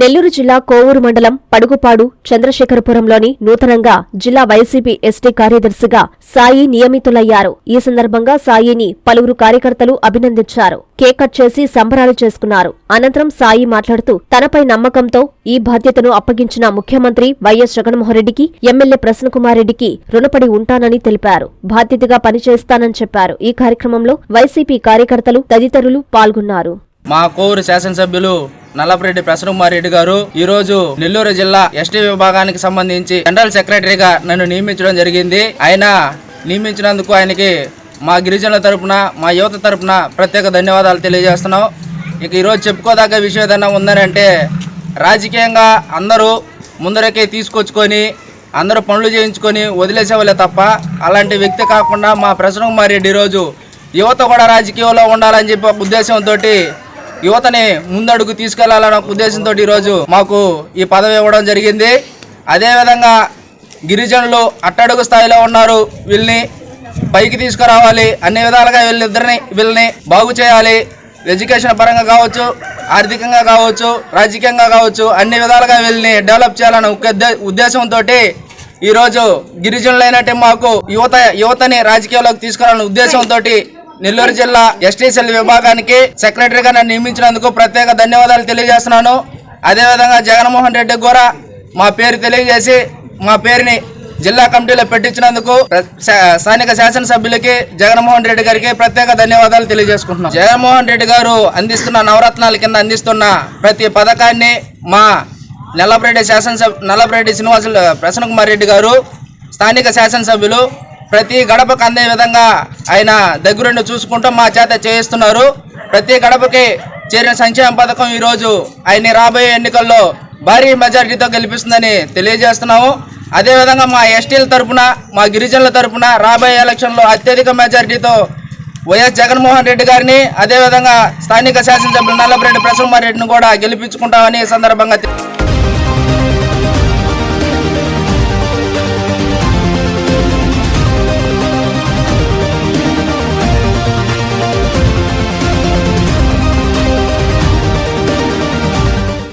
నెల్లూరు జిల్లా కోవూరు మండలం పడుగుపాడు చంద్రశేఖరపురంలోని నూతనంగా జిల్లా వైసీపీ ఎస్టీ కార్యదర్శిగా సాయి నియమితులయ్యారు. ఈ సందర్భంగా సాయిని పలువురు కార్యకర్తలు అభినందించారు. కేక్ కట్ చేసి సంబరాలు చేసుకున్నారు. అనంతరం సాయి మాట్లాడుతూ తనపై నమ్మకంతో ఈ బాధ్యతను అప్పగించిన ముఖ్యమంత్రి వైఎస్ జగన్మోహన్రెడ్డికి ఎమ్మెల్యే ప్రసన్నకుమార్ రెడ్డికి రుణపడి ఉంటానని తెలిపారు. బాధ్యతగా పనిచేస్తానని చెప్పారు. ఈ కార్యక్రమంలో వైసీపీ కార్యకర్తలు తదితరులు పాల్గొన్నారు. మా కోవూరు శాసనసభ్యులు నల్లపరెడ్డి ప్రసన్నకుమార్ రెడ్డి గారు. ఈ రోజు నెల్లూరు జిల్లా ఎస్టీ విభాగానికి సంబంధించి జనరల్ సెక్రటరీగా నన్ను నియమించడం జరిగింది. ఆయన నియమించినందుకు ఆయనకి మా గిరిజనుల తరపున మా యువత తరపున ప్రత్యేక ధన్యవాదాలు తెలియజేస్తున్నాం. ఇక ఈరోజు చెప్పుకోదగ్గ విషయం ఏదైనా ఉందనంటే రాజకీయంగా అందరూ ముందరకే తీసుకొచ్చుకొని అందరూ పనులు చేయించుకొని వదిలేసేవాళ్ళే తప్ప అలాంటి వ్యక్తి కాకుండా మా ప్రసన్నకుమార్ రెడ్డి ఈరోజు యువత కూడా రాజకీయంలో ఉండాలని చెప్పి ఒక ఉద్దేశంతో యువతని ముందడుగు తీసుకెళ్ళాలన్న ఉద్దేశంతో ఈరోజు మాకు ఈ పదవి ఇవ్వడం జరిగింది. అదేవిధంగా గిరిజనులు అట్టడుగు స్థాయిలో ఉన్నారు. వీళ్ళని పైకి తీసుకురావాలి. అన్ని విధాలుగా వీళ్ళిద్దరిని వీళ్ళని బాగు చేయాలి. ఎడ్యుకేషన్ పరంగా కావచ్చు ఆర్థికంగా కావచ్చు రాజకీయంగా కావచ్చు అన్ని విధాలుగా వీళ్ళని డెవలప్ చేయాలన్న ఉద్దేశంతో ఈరోజు గిరిజనులైనట్టే మాకు యువత యువతని రాజకీయాల్లోకి తీసుకురావాలన్న ఉద్దేశంతో నెల్లూరు జిల్లా ఎస్టీసీఎల్ విభాగానికి సెక్రటరీగా నన్ను నియమించినందుకు ప్రత్యేక ధన్యవాదాలు తెలియజేస్తున్నాను. అదేవిధంగా జగన్మోహన్ రెడ్డి కూడా మా పేరు తెలియజేసి మా పేరుని జిల్లా కమిటీలో పెట్టించినందుకు స్థానిక శాసనసభ్యులకి జగన్మోహన్ రెడ్డి గారికి ప్రత్యేక ధన్యవాదాలు తెలియజేసుకుంటున్నాం. జగన్మోహన్ రెడ్డి గారు అందిస్తున్న నవరత్నాల కింద అందిస్తున్న ప్రతి పథకాన్ని మా నల్లపరెడ్డి శాసనసభ నల్లపరెడ్డి శ్రీనివాసులు ప్రసన్న కుమార్ రెడ్డి గారు స్థానిక శాసనసభ్యులు ప్రతి గడపకు అందే విధంగా ఆయన దగ్గరుండి చూసుకుంటూ మా చేత చేయిస్తున్నారు. ప్రతి గడపకి చేరిన సంక్షేమ పథకం ఈరోజు ఆయన్ని రాబోయే ఎన్నికల్లో భారీ మెజారిటీతో గెలిపిస్తుందని తెలియజేస్తున్నాము. అదేవిధంగా మా ఎస్టీల తరపున మా గిరిజనుల తరపున రాబోయే ఎలక్షన్లో అత్యధిక మెజారిటీతో వైఎస్ జగన్మోహన్ రెడ్డి గారిని అదేవిధంగా స్థానిక శాసనసభ్యులు నల్లపరెడ్డి ప్రసన్న రెడ్డిని కూడా గెలిపించుకుంటామని సందర్భంగా